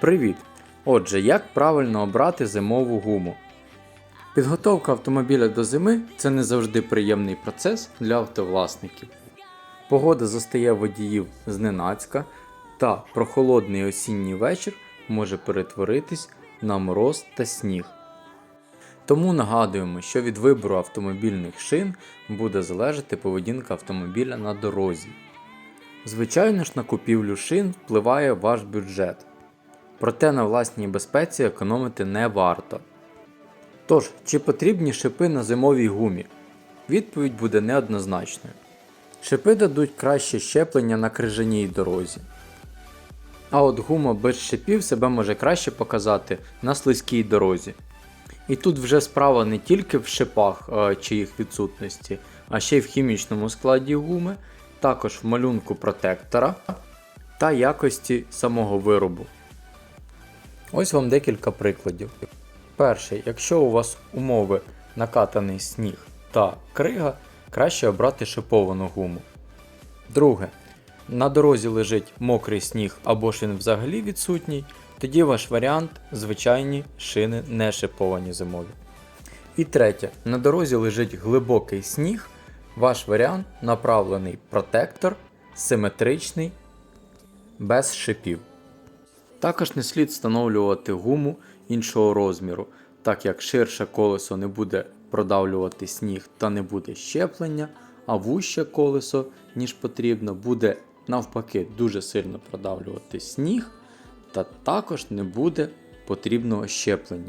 Привіт! Отже, як правильно обрати зимову гуму? Підготовка автомобіля до зими це не завжди приємний процес для автовласників. Погода застає водіїв зненацька, та прохолодний осінній вечір може перетворитись на мороз та сніг. Тому нагадуємо, що від вибору автомобільних шин буде залежати поведінка автомобіля на дорозі. Звичайно ж, на купівлю шин впливає ваш бюджет. Проте на власній безпеці економити не варто. Тож, чи потрібні шипи на зимовій гумі? Відповідь буде неоднозначною. Шипи дадуть краще щеплення на крижаній дорозі. А от гума без шипів себе може краще показати на слизькій дорозі. І тут вже справа не тільки в шипах чи їх відсутності, а ще й в хімічному складі гуми, також в малюнку протектора та якості самого виробу. Ось вам декілька прикладів. Перший, якщо у вас умови накатаний сніг та крига, краще обрати шиповану гуму. Друге, на дорозі лежить мокрий сніг або ж він взагалі відсутній, тоді ваш варіант звичайні шини не шиповані зимові. І третє, на дорозі лежить глибокий сніг, ваш варіант направлений протектор, симетричний, без шипів. Також не слід встановлювати гуму іншого розміру, так як ширше колесо не буде продавлювати сніг та не буде щеплення, а вуще колесо, ніж потрібно, буде навпаки дуже сильно продавлювати сніг, та також не буде потрібного щеплення.